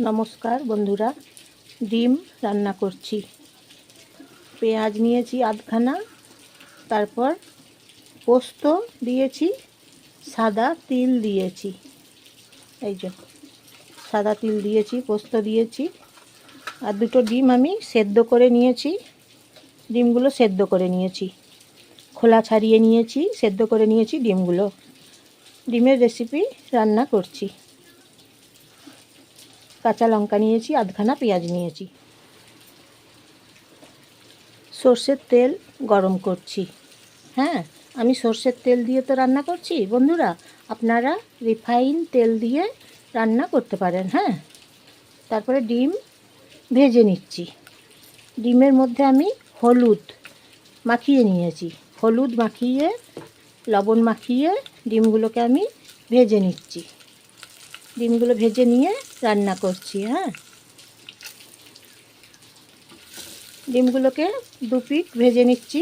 নমস্কার বন্ধুরা, ডিম রান্না করছি। পেঁয়াজ নিয়েছি আধখানা, তারপর পোস্ত দিয়েছি, সাদা তিল দিয়েছি। এই যে, সাদা তিল দিয়েছি, পোস্ত দিয়েছি, আর দুটো ডিম আমি সেদ্ধ করে নিয়েছি। ডিমগুলো সেদ্ধ করে নিয়েছি। খোলা ছাড়িয়ে নিয়েছি, সেদ্ধ করে নিয়েছি ডিমগুলো। ডিমের রেসিপি রান্না করছি। কাঁচা লঙ্কা নিয়েছি, আধখানা পেঁয়াজ নিয়েছি। সর্ষের তেল গরম করছি। হ্যাঁ আমি সর্ষের তেল দিয়ে তো রান্না করছি। বন্ধুরা, আপনারা রিফাইন তেল দিয়ে রান্না করতে পারেন হ্যাঁ। তারপরে ডিম ভেজে নিচ্ছি। ডিমের মধ্যে আমি হলুদ মাখিয়ে নিয়েছি। হলুদ মাখিয়ে, লবণ মাখিয়ে ডিমগুলোকে আমি ভেজে নিচ্ছি। ডিমগুলো ভেজে নিয়ে রান্না করছি হ্যাঁ। ডিমগুলোকে দু পিঠ ভেজে নিচ্ছি,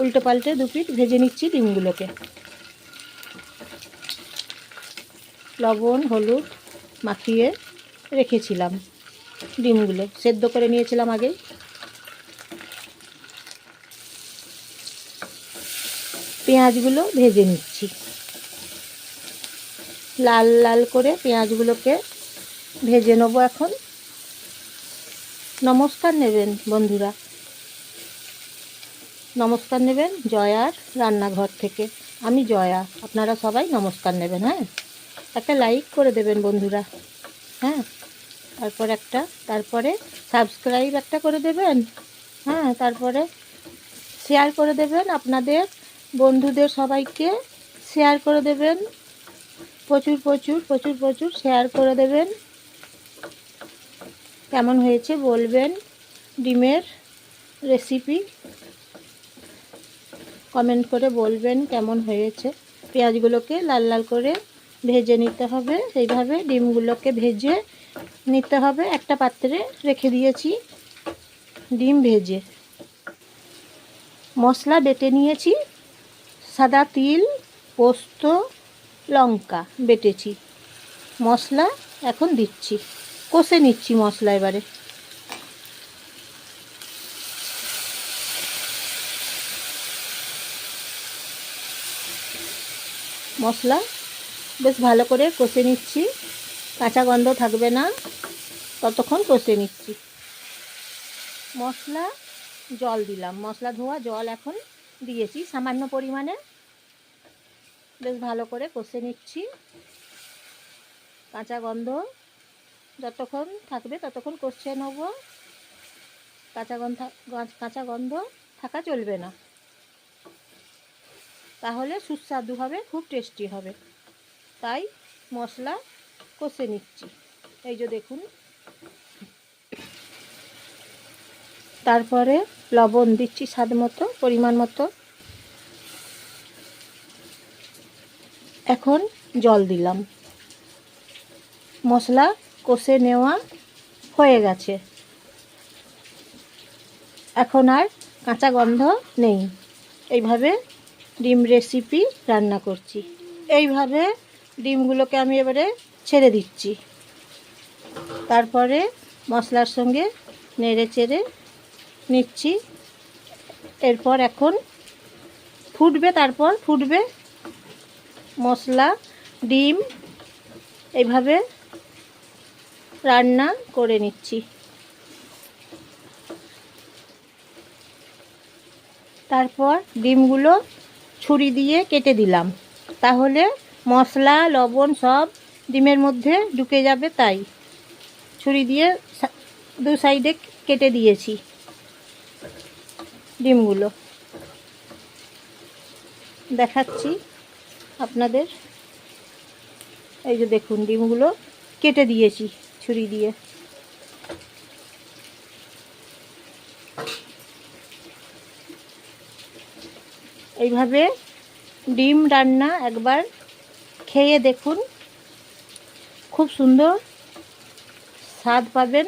উল্টো পাল্টে দু পিঠ ভেজে নিচ্ছি ডিমগুলোকে। লবণ, হলুদ মাখিয়ে রেখেছিলাম ডিমগুলো, সেদ্ধ করে নিয়েছিলাম আগে পেঁয়াজগুলো ভেজে নিচ্ছি। লাল লাল করে পেঁয়াজগুলোকে ভেজে নেব এখন। নমস্কার নেবেন বন্ধুরা। নমস্কার নেবেন জয়ার রান্নাঘর থেকে। আমি জয়া, আপনারা সবাই নমস্কার নেবেন হ্যাঁ? একটা লাইক করে দেবেন বন্ধুরা হ্যাঁ? তারপর একটা, তারপরে সাবস্ক্রাইব একটা করে দেবেন হ্যাঁ? তারপরে শেয়ার করে দেবেন আপনাদের বন্ধুদের সবাইকে শেয়ার করে দেবেন। প্রচুর প্রচুর প্রচুর প্রচুর শেয়ার করে দেবেন। কেমন হয়েছে বলবেন ডিমের রেসিপি কমেন্ট করে বলবেন কেমন হয়েছে। পেঁয়াজগুলোকে লাল লাল করে ভেজে নিতে হবে। এইভাবে ডিমগুলোকে ভেজে নিতে হবে। একটা পাত্রে রেখে দিয়েছি ডিম ভেজে। মশলা বেটে নিয়েছি। সাদা তিল, পোস্ত লঙ্কা বেটেছি। মশলা এখন দিচ্ছি। কষে নিচ্ছি মশলা এবারে। মশলা বেশ ভালো করে কষে নিচ্ছি। কাঁচা গন্ধ থাকবে না। ততক্ষণ কষে নিচ্ছি। মশলা জল দিলাম। মশলা ধোয়া জল এখন দিয়েছি সামান্য পরিমাণে। বেশ ভালো করে কষে নিচ্ছি। কাঁচা গন্ধ যতক্ষণ থাকবে ততক্ষণ কষে নেব। কাঁচা গন্ধ কাঁচা গন্ধ থাকা চলবে না। তাহলে সুস্বাদু হবে, খুব টেস্টি হবে। তাই মশলা কষে নিচ্ছি। এই যে দেখুন। তারপরে লবণ দিচ্ছি স্বাদ মতো, পরিমাণ মতো। এখন জল দিলাম। মশলা কষে নেওয়া হয়ে গেছে। এখন আর কাঁচা গন্ধ নেই। এইভাবে ডিম রেসিপি রান্না করছি। এইভাবে ডিমগুলোকে আমি এবারে ছেড়ে দিচ্ছি। তারপরে মশলার সঙ্গে নেড়ে চেড়ে নিচ্ছি। এরপর এখন ফুটবে, তারপর ফুটবে মশলা, ডিম, এইভাবে রান্না করে নিচ্ছি। তারপর ডিমগুলো ছুরি দিয়ে কেটে দিলাম। তাহলে মশলা, লবণ সব ডিমের মধ্যে ঢুকে যাবে তাই। ছুরি দিয়ে দু সাইডে কেটে দিয়েছি ডিমগুলো। দেখাচ্ছি। আপনাদের? এই যে দেখুন, ডিমগুলো কেটে দিয়েছি, ছুরি দিয়ে। এইভাবে ডিম রান্না একবার খেয়ে দেখুন। খুব সুন্দর স্বাদ পাবেন,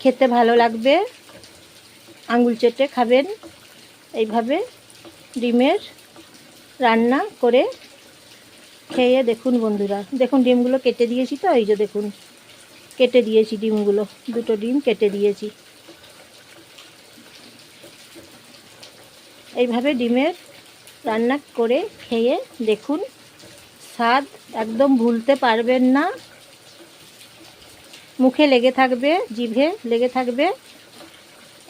খেতে ভালো লাগবে, আঙুল চেটে খাবেন। এইভাবে ডিমের রান্না করে খেয়ে দেখুন বন্ধুরা। দেখুন, ডিমগুলো কেটে দিয়েছি তো, এই যে দেখুন। কেটে দিয়েছি ডিমগুলো। দুটো ডিম কেটে দিয়েছি। এইভাবে ডিমের রান্না করে খেয়ে দেখুন, স্বাদ একদম ভুলতে পারবেন না। মুখে লেগে থাকবে, জিভে লেগে থাকবে,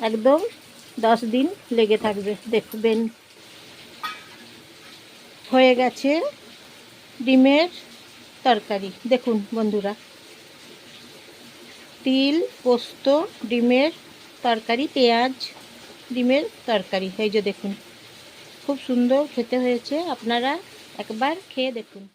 একদম দশ দিন লেগে থাকবে। দেখবেন, হয়ে গেছে। ডিমের তরকারি। দেখুন বন্ধুরা, তিল, পোস্ত, ডিমের তরকারি, পেঁয়াজ, ডিমের তরকারি। এই যে দেখুন, খুব সুন্দর খেতে হয়েছে। আপনারা একবার খেয়ে দেখুন।